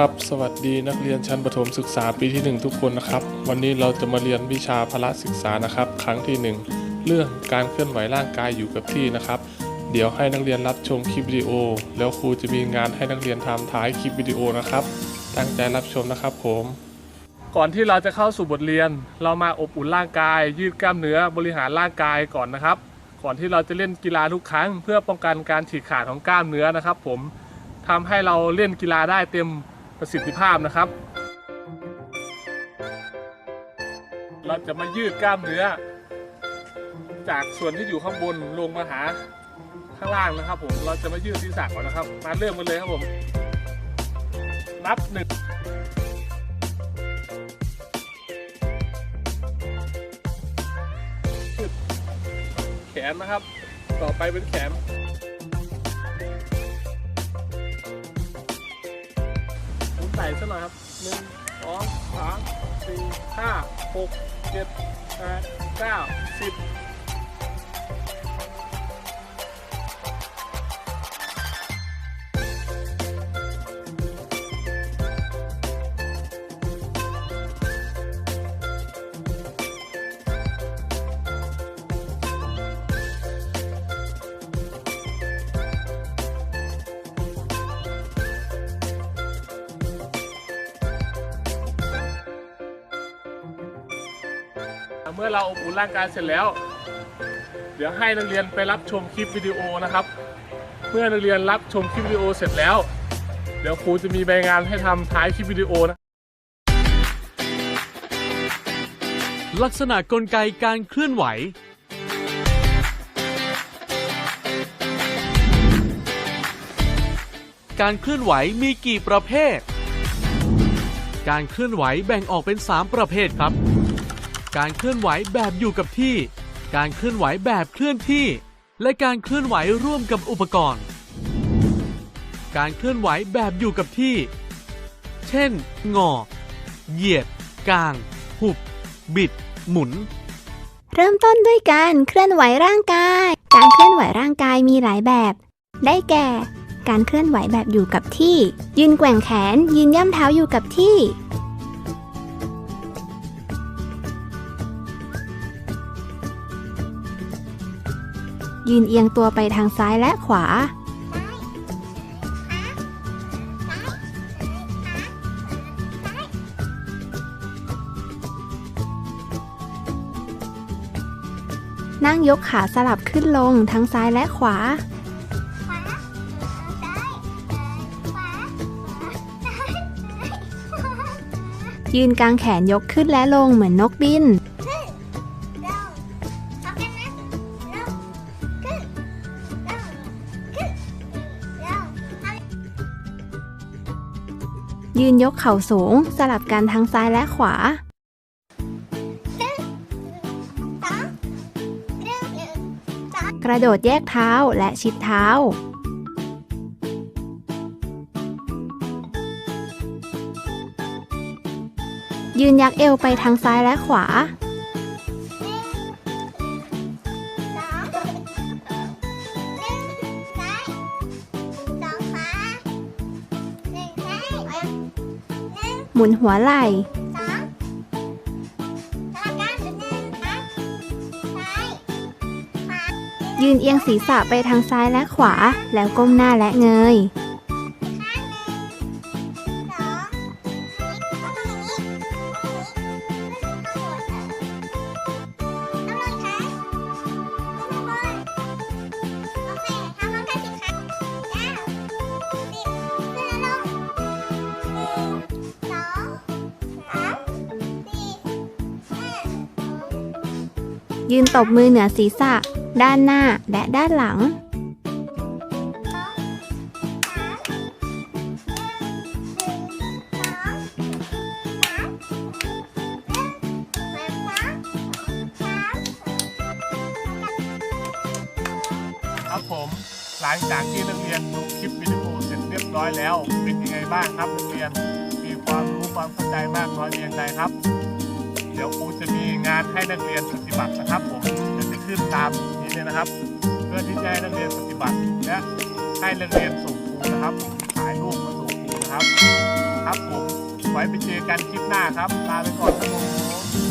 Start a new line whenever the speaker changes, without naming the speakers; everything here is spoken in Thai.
ครับ สวัสดีนักเรียนชั้นประถมศึกษาปีที่ 1 ทุกคนนะครับ วันนี้เราจะมาเรียนวิชาพละศึกษานะครับ ครั้งที่ 1 เรื่องการเคลื่อนไหวร่างกายอยู่กับที่นะครับ เดี๋ยวให้นักเรียนรับชมคลิปวิดีโอ แล้วครูจะมีงานให้นักเรียนทำท้ายคลิปวิดีโอนะครับ ตั้งใจรับชมนะครับผม ก่อนที่เราจะเข้าสู่บทเรียน เรามาอบอุ่นร่างกาย ยืดกล้ามเนื้อบริหารร่างกายก่อนนะครับ ก่อนที่เราจะเล่นกีฬาทุกครั้ง เพื่อป้องกันการฉีกขาดของกล้ามเนื้อนะครับ ผมทำให้เราเล่นกีฬาได้เต็ม ประสิทธิภาพนะครับ เราจะมายืดกล้ามเนื้อ จากส่วนที่อยู่ข้างบนลงมาหาข้างล่างนะครับ ผมเราจะมายืดศีรษะก่อนนะครับ มาเริ่มกันเลยครับผม นับหนึ่งแขนนะครับ ต่อไปเป็นแขน ใส่ซะหน่อยครับหนึ่งสองสามสี่ห้าหกเจ็ดแปดเก้าสิบ เมื่อเราอบอุ่นร่างกายเสร็จแล้ว เดี๋ยวให้นักเรียนไปรับชมคลิปวิดีโอนะครับ เมื่อนักเรียนรับชมคลิปวิดีโอเสร็จแล้ว เดี๋ยวครูจะมีใบงานให้ทำท้ายคลิปวิดีโอนะ
ลักษณะกลไกการเคลื่อนไหว การเคลื่อนไหวมีกี่ประเภท การเคลื่อนไหวแบ่งออกเป็น 3 ประเภทครับ การเคลื่อนไหวแบบอยู่กับที่ การเคลื่อนไหวแบบเคลื่อนที่ และการเคลื่อนไหวร่วมกับอุปกรณ์ การเคลื่อนไหวแบบอยู่กับที่ เช่น งอ เหยียด กาง หุบ บิด หมุน
เริ่มต้นด้วยการเคลื่อนไหวร่างกาย การเคลื่อนไหวร่างกายมีหลายแบบ ได้แก่ การเคลื่อนไหวแบบอยู่กับที่ ยืนแกว่งแขน ยืนย่ำเท้าอยู่กับที่ ยืนเอียงตัวไปทางซ้ายและขวา นั่งยกขาสลับขึ้นลงทั้งซ้ายและขวายืนกลางแขนยกขึ้นและลงเหมือนนกบิน ยืนยกเข่าสูง สลับกันทั้งซ้ายและขวา กระโดดแยกเท้าและชิดเท้า ยืนยักเอวไปทางซ้ายและขวา หมุนหัวไหล่ ยืนเอียงศีรษะไปทางซ้ายและขวา แล้วก้มหน้าและเงย ยืนตบมือเหนือศีรษะ ด้านหน้าและด้านหลัง
ครับผมหลังจากที่นักเรียนดูคลิปวิดีโอเสร็จเรียบร้อยแล้ว เป็นยังไงบ้างครับนักเรียน มีความรู้ความเข้าใจมากน้อยเพียงใดครับ เดี๋ยวครูจะมีงานให้นักเรียนปฏิบัตินะครับผมเดี๋ยวจะขึ้นตามนี้เลยนะครับ เพื่อที่จะให้นักเรียนปฏิบัติและให้นักเรียนส่งครูนะครับถ่ายรูปมาส่งครูนะครับ ครับผมไว้ไปเจอกันคลิปหน้าครับลาไปก่อนครับผม